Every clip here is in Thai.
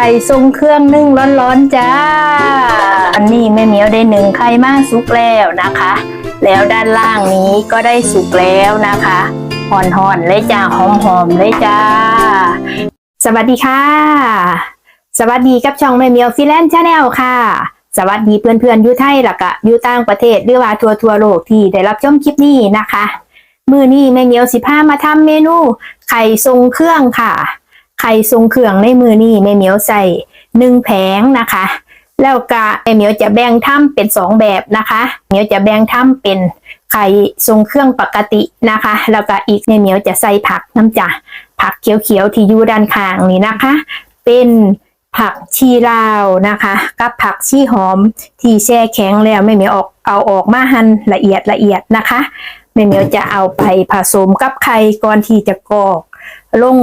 ไข่ทรงเครื่องนึ่งร้อนๆจ้า อันนี้แม่เหมียวได้หนึ่งไข่มากสุกแล้วนะคะ แล้วด้านล่างนี้ก็ได้สุกแล้วนะคะห่อนๆเลยจ้าหอมๆเลยจ้า สวัสดีค่ะ สวัสดีกับช่องแม่เหมียวฟิแลนชาแนลค่ะสวัสดีเพื่อนๆอยู่ไทยและก็อยู่ต่างประเทศหรือว่าทัวทัวโลกที่ได้รับชมคลิปนี้นะคะ มือนี้แม่เหมียวสิพามาทำเมนู ไข่ทรงเครื่องค่ะ ไข่ทรงเครื่องในมือนี้แม่เหมียวใส่หนึ่งแผงนะคะ แล้วก็แม่เหมียวจะแบ่งทำเป็นสองแบบนะคะเหมียวจะแบ่งทำเป็นไข่ทรงเครื่องปกตินะคะ แล้วก็อีกแม่เหมียวจะใส่ผักน้ำจ่าผักเขียวๆที่อยู่ด้านข้างนี้นะคะ เป็นผักชีลาวนะคะ กับผักชีหอมที่แช่แข็งแล้วแม่เหมียวออกเอาออกมาหั่นละเอียดละเอียดนะคะแม่เหมียวจะเอาไปผสมกับไข่ก่อนที่จะกรอกลง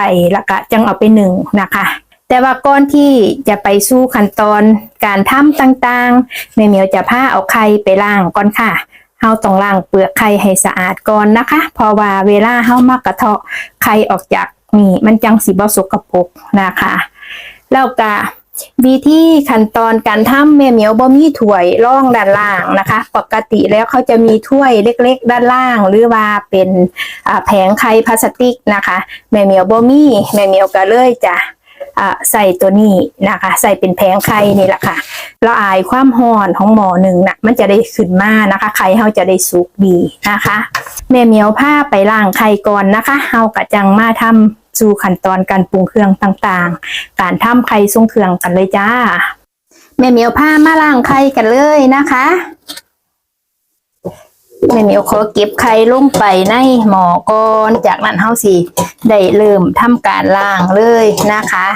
ไปแล้วก็จังเอาไปหนึ่งนะคะ แต่ว่าก้อนที่จะไปสู้ขั้นตอนการทำต่างๆแม่เหมียวจะพาเอาไข่ไปล้างก่อนค่ะเฮาต้องล้างเปลือกไข่ให้สะอาดก่อนนะคะ เพราะว่าเวลาเฮามากระเทาะไข่ออกจากนี่มันจังสิบ่สกปรกนะคะ แล้วก็ วิธีขั้นตอนการทำแม่เหมียวบ่มีถ้วยร่องด้านล่างนะคะ ปกติแล้วเขาจะมีถ้วยเล็ก ๆ ด้านล่าง หรือว่าเป็นแผงไข่พลาสติกนะคะแม่เหมียวบ่มีแม่เหมียวก็เลยจะใส่ตัวนี้นะคะ ใส่เป็นแผงไข่นี่แหละค่ะละอายความร้อนของหมอหนึ่งนะมันจะได้ขึ้นมานะคะ ไข่เฮาจะได้สุกดีนะคะ แม่เหมียวผ้าไปล้างไข่ก่อนนะคะเฮากะจังมาทำ สู่ขั้นตอนการปรุงเครื่องต่างๆ การทำไข่ทรงเครื่องกันเลยจ้า แม่เหมียวผ้ามาล้างไข่กันเลยนะคะแม่เหมียวขอเก็บไข่ลงไปในหม้อก่อนจากนั้นเฮาสิได้เริ่มทำการล้างเลยนะคะ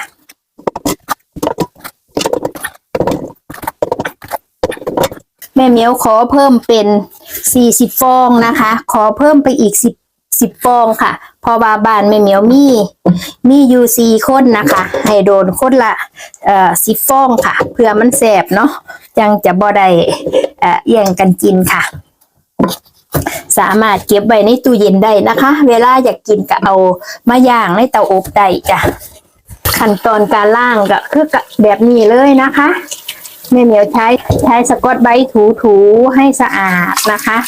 แม่เหมียวขอเพิ่มเป็นสี่สิบฟองนะคะ ขอเพิ่มไปอีกสิบ สิบฟองค่ะ พอว่าบานแม่เหมียวมีมีอยู่สี่คนนะคะ ให้โดนคนละเอ่อสิบฟองค่ะ เพื่อมันแสบเนาะจังจะบ่ได้เอ่อแย่งกันกินค่ะ สามารถเก็บไว้ในตู้เย็นได้นะคะ เวลาอยากกินก็เอามาย่างในเตาอบได้จ้ะขั้นตอนการล่างก็คือแบบนี้เลยนะคะแม่เหมียวใช้ใช้สกอตไบรท์ถูๆให้สะอาดนะคะ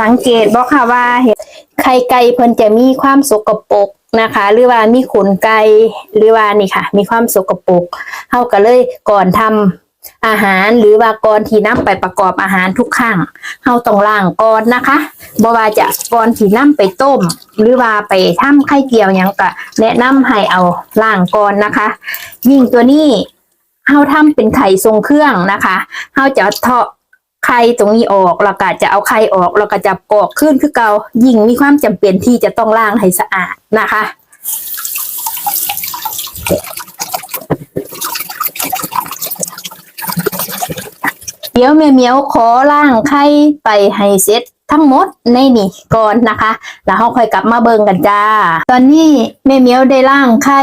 สังเกตบอกค่ะว่าเห็ดไข่ไก่เพิ่นจะมีความสกปรกนะคะ หรือว่ามีขนไก่หรือว่านี่ค่ะ มีความสกปรกเฮาก็เลยก่อนทำอาหารหรือว่าก่อนที่นำไปประกอบอาหารทุกครั้งเฮาต้องล้างก่อนนะคะบ่ว่าจะก่อนที่นำไปต้ม หรือว่าไปทำไข่เจียวหยังก็แนะนำให้เอาล้างก่อนนะคะ ยิ่งตัวนี้เฮาทำเป็นไข่ทรงเครื่องนะคะเฮาจะเทาะ ไข่ตรงนี้ออกแล้วก็จะเอาไข่ออกแล้วก็จะกรอกขึ้นคือเกายิ่งมีความจำเป็นที่จะต้องล้างให้สะอาดนะคะ เดี๋ยวแม่เมียวขอล้างไข่ไปให้เสร็จทั้งหมดในนี่ก่อนนะคะ แล้วเราค่อยกลับมาเบิ่งกันจ้า ตอนนี้แม่เมียวได้ล้างไข่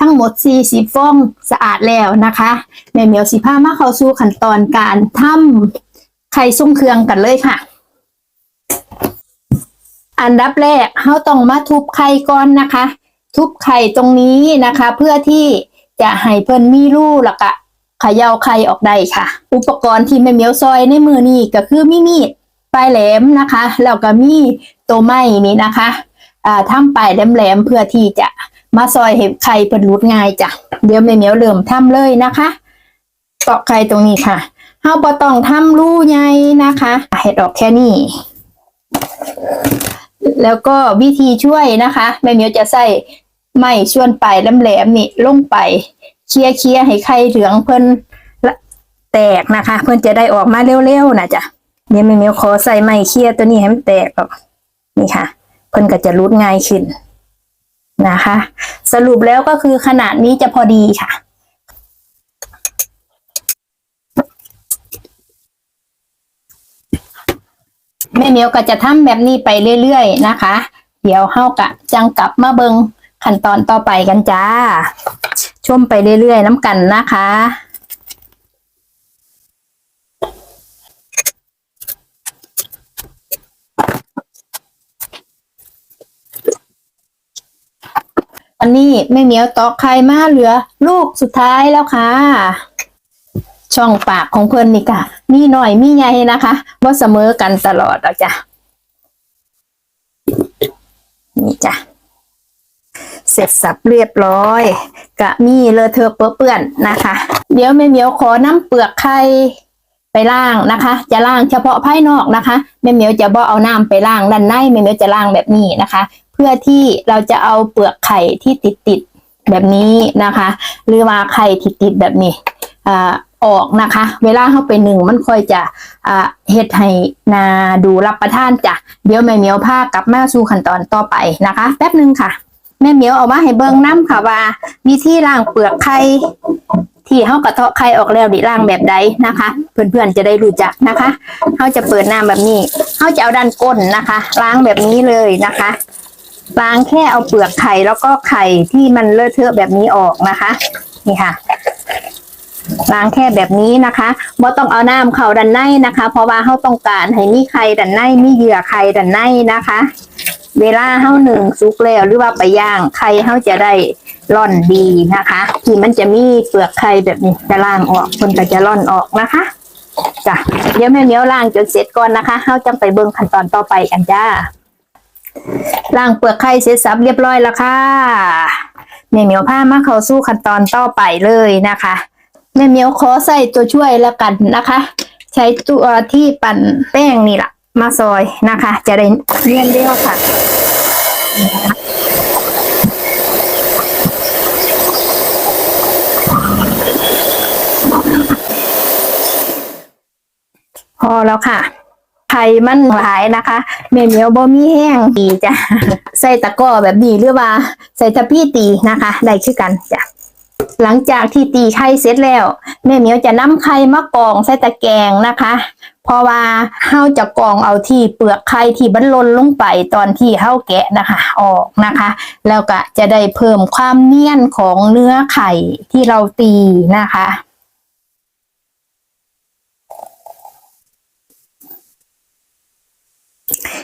ทั้งหมด40ฟองสะอาดแล้วนะคะแม่เมียวสิพามาเข้าสู่ขั้นตอนการทำ ไข่ซุ้มเครื่องกันเลยค่ะ อันดับแรกเราต้องมาทุบไข่ก่อนนะคะ ทุบไข่ตรงนี้นะคะ เพื่อที่จะให้เพิ่นมีรูแล้วก็เขย่าไข่ออกได้ค่ะ อุปกรณ์ที่แม่เมียวซอยในมือนี้ก็คือมีมีดปลายแหลมนะคะแล้วก็มีตัวไม้นี่นะคะอ่าทำปลายแหลมๆเพื่อที่จะมาซอยเห็บไข่เพิ่นรุดง่ายจ้ะเดี๋ยวแม่เมียวเริ่มทำเลยนะคะตอกไข่ตรงนี้ค่ะ เฮาบ่ต้องทำรูใหญ่นะคะเห็ดออกแค่นี้แล้วก็วิธีช่วยนะคะแม่เมียวจะใส่ไม้ส่วนไปลแหลมๆนี่ลงไปเคลียเคลียให้ไข่เหลืองเพิ่นละแตกนะคะ เพิ่นจะได้ออกมาเร็วๆนะจ๊ะเดี๋ยวแม่เมียวขอใส่ไม้เคลียตัวนี้ให้มันแตกออกนี่ค่ะ เพิ่นก็จะรุดง่ายขึ้นนะคะ สรุปแล้วก็คือขนาดนี้จะพอดีค่ะ แม่เมียวก็จะทำแบบนี้ไปเรื่อยๆนะคะ เดี๋ยวเฮากะจังกลับมาเบิงขั้นตอนต่อไปกันจ้า ชมไปเรื่อยๆน้ำกันนะคะอันนี้แม่เหมียวตอกไข่มาเหลือ ลูกสุดท้ายแล้วค่ะ ช่องปากของเพื่อนนี่ค่ะ มีหน่อยมีใหญ่นะคะว่าเสมอกันตลอดอะจ้ะนี่จ้ะเสร็จสับเรียบร้อย กะมีเลอะเทอเปื้อนนะคะ เดี๋ยวแม่เหมียวขอน้ำเปลือกไข่ไปล้างนะคะ จะล้างเฉพาะภายนอกนะคะแม่เหมียวจะบ่เอาน้ำไปล้างด้านในแม่เหมียวจะล้างแบบนี้นะคะ เพื่อที่เราจะเอาเปลือกไข่ที่ติดติดแบบนี้นะคะ หรือว่าไข่ที่ติดแบบนี้อ่า ออกนะคะ เวลาเข้าไปหนึ่งมันค่อยจะอ่าเฮ็ดให้นาดูรับประทานจ้ะเดี๋ยวแม่เมียวพากลับมาสู่ขั้นตอนต่อไปนะคะ แป๊บหนึ่งค่ะ แม่เมียวเอามาให้เบิ่งน้ำค่ะว่าวิธีล้างเปลือกไข่ที่เฮากระเทาะไข่ออกแล้วดิล้างแบบใดนะคะ เพื่อนๆจะได้รู้จักนะคะเฮาจะเปิดน้ำแบบนี้เฮาจะเอาด้านก้นนะคะ ล้างแบบนี้เลยนะคะล้างแค่เอาเปลือกไข่แล้วก็ไข่ที่มันเลอะเทอะแบบนี้ออกนะคะ นี่ค่ะ ล้างแค่แบบนี้นะคะบ่ต้องเอาน้ำเข้าด้านในนะคะ เพราะว่าเฮาต้องการให้มีไข่ด้านในมีเหยื่อไข่ด้านในนะคะ เวลาเฮาหนึ่งสุกแล้วหรือว่าไปย่างไข่เฮาจะได้ร่อนดีนะคะ ที่มันจะมีเปลือกไข่แบบนี้จะล้างออกคนก็จะร่อนออกนะคะจ้ะเดี๋ยวแม่เมียวล้างจนเสร็จก่อนนะคะเฮาจังไปเบิ่งขั้นตอนต่อไปกันจ้าล้างเปลือกไข่เสร็จสับเรียบร้อยแล้วค่ะแม่เมียวพามาเข้าสู่ขั้นตอนต่อไปเลยนะคะ แม่เมียวขอใส่ตัวช่วยแล้วกันนะคะ ใช้ตัวที่ปั่นแป้งนี่แหละมาซอยนะคะ จะได้เนียนเรียวค่ะพอแล้วค่ะไข่มันหลายนะคะเมเมียวบ่มีแห้งดีจ้ะ ใส่ตะก้อแบบนี้หรือว่า ใส่ตะพี่ตีนะคะ ได้คือกันจ้ะ หลังจากที่ตีไข่เสร็จแล้ว แม่เหมียวจะนำไข่มากรองใส่ตะแกรงนะคะ เพราะว่าเฮาจะกรองเอาที่เปลือกไข่ที่บรรลนลงไปตอนที่เฮาแกะนะคะ ออกนะคะ แล้วก็จะได้เพิ่มความเนียนของเนื้อไข่ที่เราตีนะคะ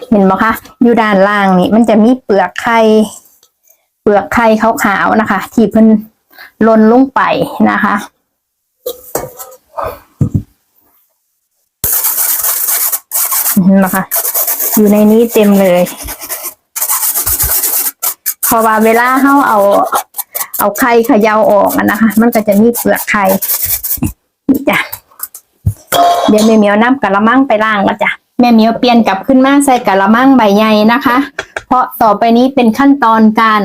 เห็นไหมคะ อยู่ด้านล่างนี่มันจะมีเปลือกไข่ เปลือกไข่ขาวๆนะคะ ที่เพิ่น ลนลงไปนะคะนไหมคะ อยู่ในนี้เต็มเลยเพราะว่าเวลาเขาเอา เอาไข่ขยาออกนะคะ มันก็จะมีเปลือกไข่นี่จ้ะเดี๋ยวแม่เหมียวน้ำกะละมังไปล้างก็จ้ะแม่เหมียวเปลี่ยนกลับขึ้นมาใส่กะละมังใบใหญ่นะคะ เพราะต่อไปนี้เป็นขั้นตอนการ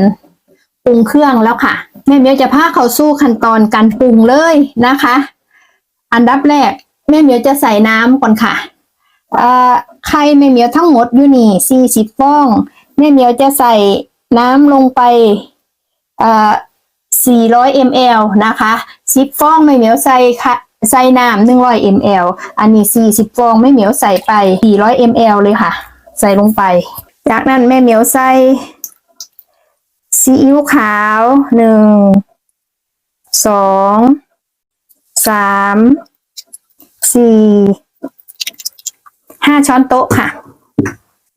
ปรุงเครื่องแล้วค่ะ แม่เมียวจะพาเขาสู้ขั้นตอนการปรุงเลยนะคะ อันดับแรกแม่เมียวจะใส่น้ำก่อนค่ะไข่แม่เมียวทั้งหมดอยู่นี่สี่สิบฟอง แม่เมียวจะใส่น้ำลงไปเอ่อ400 ml นะคะ10ฟองไม่เมียวใส่ค่ะใส่น้ำ100 ml อันนี้40ฟองไม่เหมียวใส่ไป400 ml เลยค่ะ ใส่ลงไป จากนั้นแม่เหมียวใส่ ซีอิ๊วขาวหนึ่งสองสามสี่ห้าช้อนโต๊ะค่ะ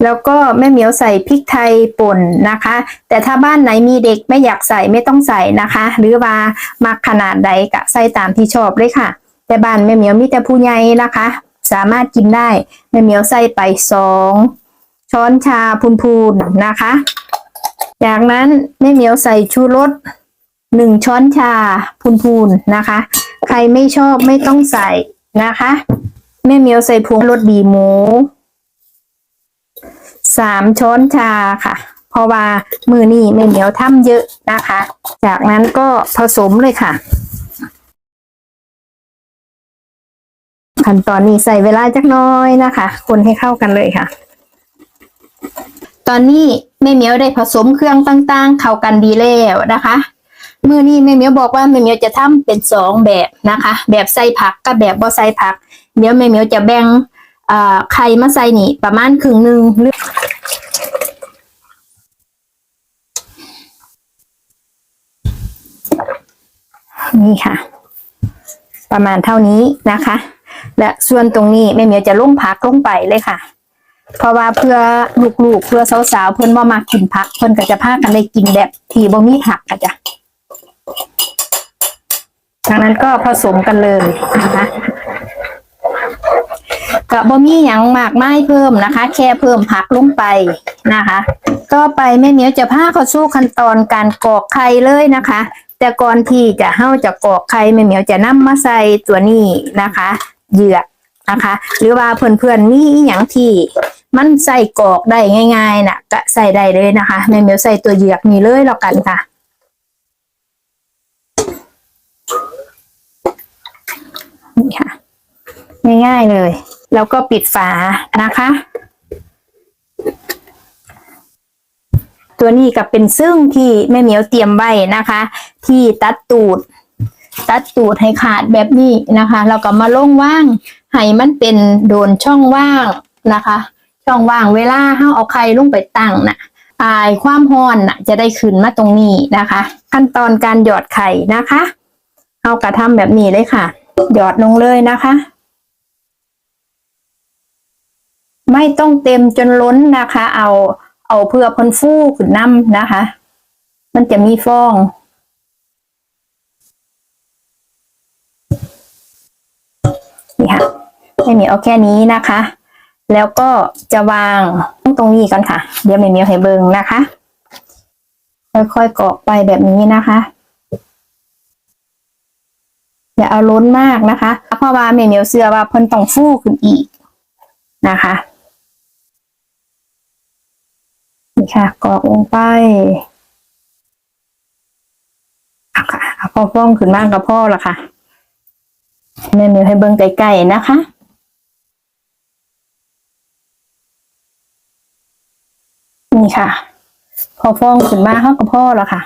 แล้วก็แม่เหมียวใส่พริกไทยป่นนะคะ แต่ถ้าบ้านไหนมีเด็กไม่อยากใส่ไม่ต้องใส่นะคะ หรือว่ามักขนาดใดก็ใส่ตามที่ชอบเลยค่ะ แต่บ้านแม่เหมียวมีแต่ผู้ใหญ่นะคะ สามารถกินได้แม่เหมียวใส่ไปสองช้อนชาพูนๆนะคะ จากนั้นแม่เหมียวใส่ชูรสหนึ่งช้อนชาพูนๆนะคะ ใครไม่ชอบไม่ต้องใส่นะคะแม่เหมียวใส่ผงรสดีหมูสามช้อนชาค่ะ เพราะว่ามือนี่ไม่เหนียวถ้ำเยอะนะคะ จากนั้นก็ผสมเลยค่ะ ขั้นตอนนี้ใส่เวลาจักน้อยนะคะ คนให้เข้ากันเลยค่ะ ตอนนี้แม่เมียวได้ผสมเครื่องต่างๆ เข้ากันดีแล้วนะคะเมื่อนี้แม่เมียวบอกว่าแม่เมียวจะทำเป็นสองแบบนะคะ แบบใส่ผักกับแบบบ่ใส่ผัก เดี๋ยวแม่เมียวจะแบ่งไข่มาใส่นี่ ประมาณครึ่งหนึ่งหรือนี่ค่ะ ประมาณเท่านี้นะคะ และส่วนตรงนี้แม่เมียวจะลงผักลงไปเลยค่ะ เพราะว่าเพื่อลูกๆ เพื่อสาวๆ เพื่อนว่ามากินผัก เพื่อนก็จะพากันได้กินแบบทีบ่มีผักอะจ้ะดังนั้นก็ผสมกันเลยนะคะกับบ่มีหยังมากไม้เพิ่มนะคะ แค่เพิ่มผักลงไปนะคะ ต่อไปแม่เหมียวจะพาเข้าสู่ขั้นตอนการกรอกไข่เลยนะคะ แต่ก่อนที่จะเฮาจะกรอกไข่แม่เหมียวจะนำมาใส่ตัวนี้นะคะ เหยือกนะคะ หรือว่าเพื่อนๆมีอหย่างที่ มันใส่กรอกได้ง่ายๆน่ะก็ใส่ได้เลยนะคะแม่เมียวใส่ตัวเหยือกนี้เลยแล้วกันค่ะ นี่ค่ะ ง่ายๆเลย แล้วก็ปิดฝานะคะ ตัวนี้ก็เป็นซึ่งที่แม่เมียวเตรียมไว้นะคะ ที่ตัดตูดตัดตูดให้ขาดแบบนี้นะคะ แล้วก็มาลงว่าง ให้มันเป็นโดนช่องว่างนะคะ ช่องว่างเวลาเฮาเอาไข่ลงไปตั้งน่ะอายความร้อนน่ะ จะได้ขึ้นมาตรงนี้นะคะ ขั้นตอนการหยอดไข่นะคะเอากระทำแบบนี้เลยค่ะ หยอดลงเลยนะคะ ไม่ต้องเต็มจนล้นนะคะ เอาเอาเพื่อพ้นฟูขึ้นน้ำนะคะ มันจะมีฟองนี่ค่ะไม่มีเอาแค่นี้นะคะ แล้วก็จะวางตรงนี้กันค่ะ เดี๋ยวไม่มีเอาให้เบิงนะคะ ค่อยๆกรอกไปแบบนี้นะคะ อย่าเอาล้นมากนะคะ เพราะว่าเมเหมียวเสือว่าเพิ่นต้องฟูขึ้นอีกนะคะนี่ค่ะกรอกลงไปเอาค่ะเอาพอฟ้องขึ้นมากกับพ่อละค่ะแม่เมียวให้เบิ่งไกลๆนะคะ นี่ค่ะ พอฟองขึ้นมาเข้ากับพ่อแล้วค่ะ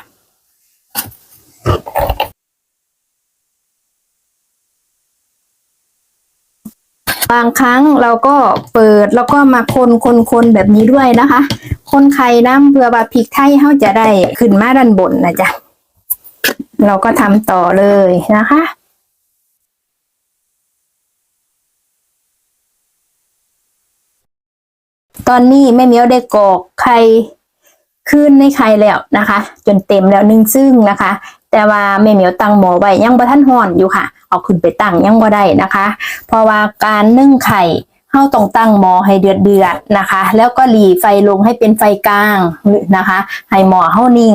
บางครั้งเราก็เปิดแล้วก็มาคนคนคนแบบนี้ด้วยนะคะ คนไข่น้ำเพื่อว่าพริกไทยเขาจะได้ขึ้นมาด้านบนนะจ๊ะ เราก็ทำต่อเลยนะคะ อนนี้แม่เมียวได้กรอกไข่ขึ้นในไข่แล้วนะคะ จนเต็มแล้วหนึ่งซึ่งนะคะ แต่ว่าแม่เหมียวตั้งหมอไว้ยังบ่ทันห่อนอยู่ค่ะ เอาขึ้นไปตั้งยังบ่ได้นะคะ เพราะว่าการนึ่งไข่เฮาต้องตั้งหม้อให้เดือดเดือดนะคะ แล้วก็หลีไฟลงให้เป็นไฟกลางนะคะให้หม้อเฮานิ่ง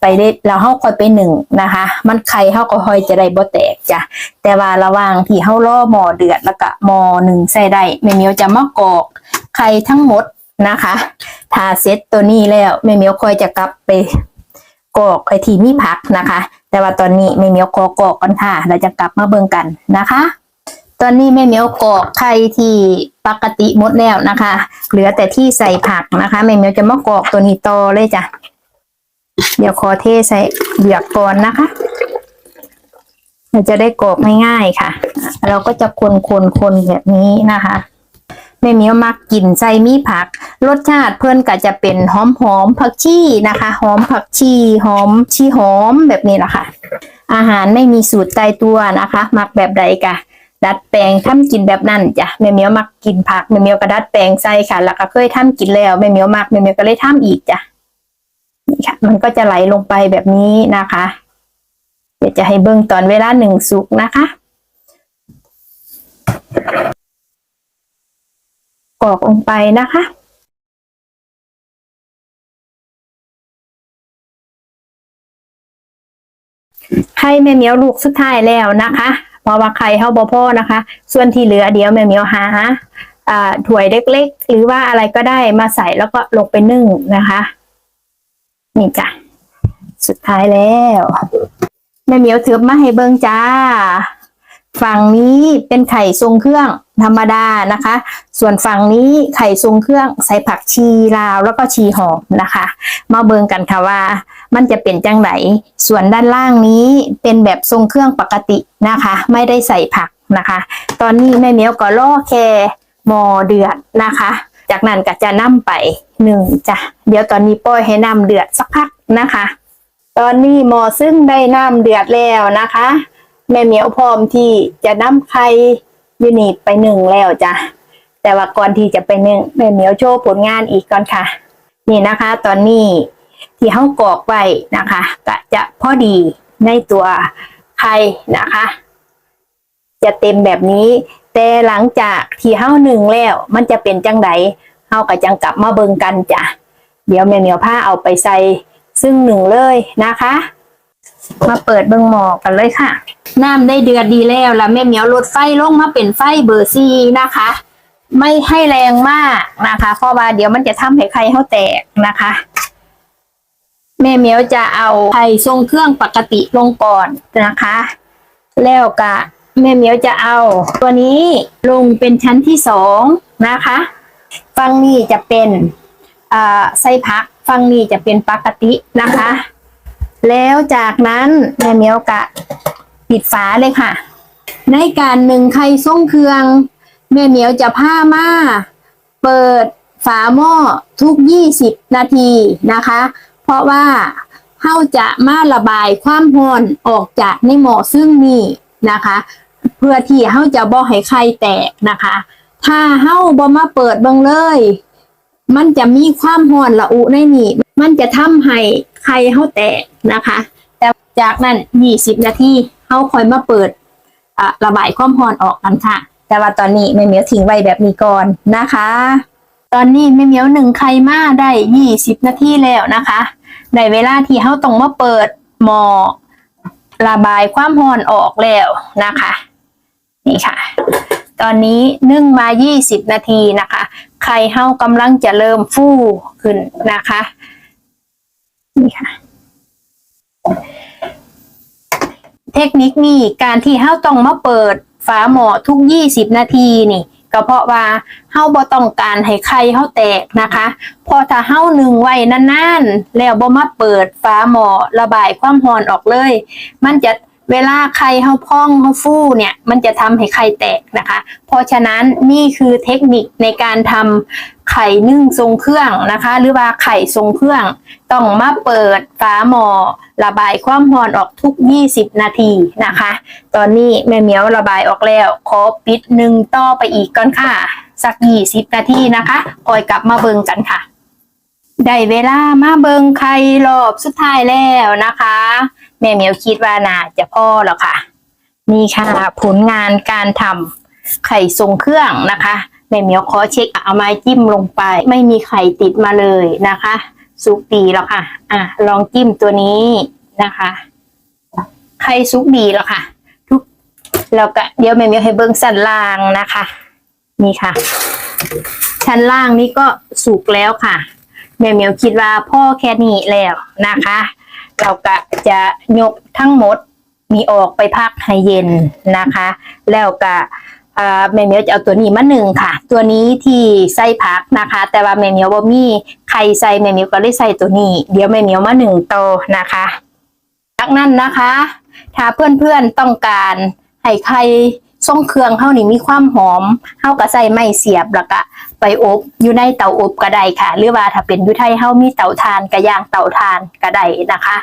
ไปได้แล้วเฮาค่อยไปหนึ่งนะคะ มันไข่เฮาก็ค่อยจะได้บ่แตกจ้ะแต่ว่าระหว่างที่เฮารอหม้อเดือดแล้วก็หม้อหนึ่งใส่ได้แม่เหมียวจะมากรอกไข่ทั้งหมด นะคะถ้าเสร็จตัวนี้แล้วแม่เหมียวค่อยจะกลับไปกอกไอทีมีผักนะคะ แต่ว่าตอนนี้แม่เหมียวขอกอกก่อนค่ะ เราจะกลับมาเบิ่งกันนะคะ ตอนนี้แม่เหมียวกอกไข่ที่ปกติหมดแล้วนะคะ เหลือแต่ที่ใส่ผักนะคะแม่เหมียวจะมากอกตัวนี้ต่อเลยจ้ะเดี๋ยวขอเทใส่เดือกก่อนนะคะเราจะได้กรอกง่ายๆค่ะ เราก็จะคนคนคนแบบนี้นะคะ แม่เหมียวมักกินใส่มีผัก รสชาติเพื่อนก็จะเป็นหอมหอมผักชีนะคะหอมผักชีหอมชีหอมแบบนี้แหละค่ะ อาหารไม่มีสูตรตายตัวนะคะ มักแบบใดกะดัดแปลงทำกินแบบนั้นจ้ะแม่เหมียวมักกินผักแม่เหมียวก็ดัดแปลงใส่ค่ะ แล้วก็เคยทำกินแล้วแม่เหมียวมักแม่เหมียวก็เลยทำอีกจ้ะนี่ค่ะ มันก็จะไหลลงไปแบบนี้นะคะ เดี๋ยวจะให้เบิ่งตอนเวลาหนึ่งสุกนะคะ กรอกลงไปนะคะ ไข่แม่เหมียวลูกสุดท้ายแล้วนะคะเพราะว่าไข่เฮาบ่พ่อนะคะ ส่วนที่เหลือเดี๋ยวแม่เหมียวหาอ่วยเล็ก ๆ หรือว่าอะไรก็ได้มาใส่แล้วก็ลงไปนึ่งนะคะนี่จ้ะสุดท้ายแล้วแม่เหมียวถือมาให้เบิ่งจ้า ฝั่งนี้เป็นไข่ทรงเครื่องธรรมดานะคะ ส่วนฝั่งนี้ไข่ทรงเครื่องใส่ผักชีลาวแล้วก็ชีหอมนะคะ มาเบิงกันค่ะว่า มันจะเป็นจังไหนส่วนด้านล่างนี้เป็นแบบทรงเครื่องปกตินะคะ ไม่ได้ใส่ผักนะคะ ตอนนี้แม่เหมียวก็ล่อแคมอเดือดนะคะ จากนั้นก็จะนํไปหนึ่งจ้ะเดี๋ยวตอนนี้ปล่อยให้น้ำเดือดสักพักนะคะ ตอนนี้หมอซึ่งได้น้ำเดือดแล้วนะคะ แม่เหมียวพร้อมที่จะนำไข่ยูนิตไปหนึ่งแล้วจ้ะแต่ว่าก่อนที่จะไปหนึ่งแม่เหมียวโชว์ผลงานอีกก่อนค่ะ นี่นะคะ ตอนนี้ที่เฮากรอกไว้นะคะก็จะพอดีในตัวไข่นะคะ จะเต็มแบบนี้ แต่หลังจากที่เฮาหนึ่งแล้ว มันจะเป็นจังไดเฮาก็จังกลับมาเบิงกันจ้ะเดี๋ยวแม่เหมียวผ้าเอาไปใส่ซึ่งหนึ่งเลยนะคะ มาเปิดเบิ่งหมอกันเลยค่ะ น้ำได้เดือดดีแล้วแล้วแม่เหมียวลดไฟลงมาเป็นไฟเบอร์ซีนะคะ ไม่ให้แรงมากนะคะ เพราะว่าเดี๋ยวมันจะทำให้ไข่เขาแตกนะคะ แม่เหมียวจะเอาไข่ทรงเครื่องปกติลงก่อนนะคะ แล้วกะแม่เหมียวจะเอา ตัวนี้ลงเป็นชั้นที่สองนะคะฝั่งนี้จะเป็นอ่าไส้พักฝั่งนี้จะเป็นปกตินะคะ แล้วจากนั้นแม่เมียวกะปิดฝาเลยค่ะ ในการหนึ่งไข่ส่งเครื่อง แม่เมียวจะผ้ามาเปิดฝาหม้อทุก 20 นาทีนะคะ เพราะว่าเฮาจะมาระบายความร้อนออกจากในหม้อซึ่งนี่นะคะ เพื่อที่เฮาจะบ่ให้ไข่แตกนะคะ ถ้าเฮาบ่มาเปิดเบิ่งเลย มันจะมีความร้อนละอุในนี่ มันจะทำให้ ไข่เฮาแตกนะคะ แต่จากนั้น20นาทีเฮาค่อยมาเปิดะระบายความร้อนออกกันค่ะ แต่ว่าตอนนี้แม่เหมียวทิ้งไว้แบบนี้ก่อนนะคะ ตอนนี้แม่เหมียวหนึ่งไข่มาได้20นาทีแล้วนะคะในเวลาที่เฮาต้องมาเปิดหม้อระบายความร้อนออกแล้วนะคะ นี่ค่ะ ตอนนี้นึ่งมา20นาทีนะคะ ไข่เฮากำลังจะเริ่มฟูขึ้นนะคะ นี่ค่ะ เทคนิคนี้การที่เฮาต้องมาเปิดฝาหม้อทุก20นาทีนี่ก็เพราะว่าเฮาบ่ต้องการให้ไข่เฮาแตกนะคะ พอถ้าเฮานึ่งไว้นานๆ แล้วบ่มาเปิดฝาหม้อระบายความร้อนออกเลย มันจะ เวลาไข่เฮาพองเฮาฟูเนี่ยมันจะทำให้ไข่แตกนะคะ เพราะฉะนั้นนี่คือเทคนิคในการทำไข่นึ่งทรงเครื่องนะคะ หรือว่าไข่ทรงเครื่อง ต้องมาเปิดฝาหม้อระบายความร้อนออกทุก 20 นาทีนะคะ ตอนนี้แม่เหมียวระบายออกแล้วขอปิดหนึ่งต่อไปอีกก่อนค่ะ สัก 20 นาทีนะคะคอยกลับมาเบิงกันค่ะได้เวลามาเบิงไข่รอบสุดท้ายแล้วนะคะ แม่เมียวคิดว่านาจะพ่อแล้วค่ะ นี่ค่ะ ผลงานการทำไข่ทรงเครื่องนะคะแม่เมียวขอเช็คเอาไม้จิ้มลงไป ไม่มีไข่ติดมาเลยนะคะสุกดีแล้วค่ะ อะ ลองจิ้มตัวนี้นะคะ ไข่สุกดีแล้วค่ะ ทุกแล้วก็เดี๋ยวแม่เมียวให้เบิ้งสันล่างนะคะ นี่ค่ะ ชั้นล่างนี้ก็สุกแล้วค่ะแม่เมียวคิดว่าพ่อแค่นี้แล้วนะคะ เราก็จะยกทั้งหมดมีออกไปพักให้เย็นนะคะ แล้วก็แม่เมียวจะเอาตัวนี้มาหนึ่งค่ะ ตัวนี้ที่ใส่ผักนะคะ แต่ว่าแม่เมียวบ่มีใครใส่แม่เมียวก็เลยใส่ตัวนี้ เดี๋ยวแม่เมียวมาหนึ่งโตนะคะจากนั้นนะคะ ถ้าเพื่อนๆต้องการให้ไข่ ส่งเครื่องเฮานี่มีความหอมเฮาก็ใส่ไม้เสียบแล้วก็ไปอบอยู่ในเตาอบก็ได้ค่ะ หรือว่าถ้าเป็นอยู่ไทยเฮามีเตาทานก็ย่างเตาทานก็ได้นะคะ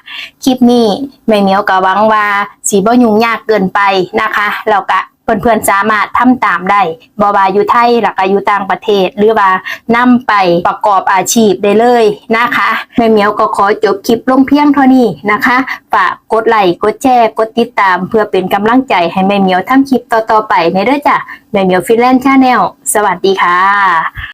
คลิปนี้แม่เหมียวก็หวังว่าสีบ่ยุ่งยากเกินไปนะคะแล้วก็ เพื่อนๆสามารถทำตามได้บ่บาอยู่ไทยหรือก็อยู่ต่างประเทศ หรือว่านำไปประกอบอาชีพได้เลยนะคะแม่เหมียวก็ขอจบคลิปลงเพียงเท่านี้นะคะฝากกดไลค์กดแชร์กดติดตาม เพื่อเป็นกำลังใจให้แม่เหมียวทำคลิปต่อๆไปในเด้อจ้ะแม่เหมียวฟินแลนด์ชาแนลสวัสดีค่ะ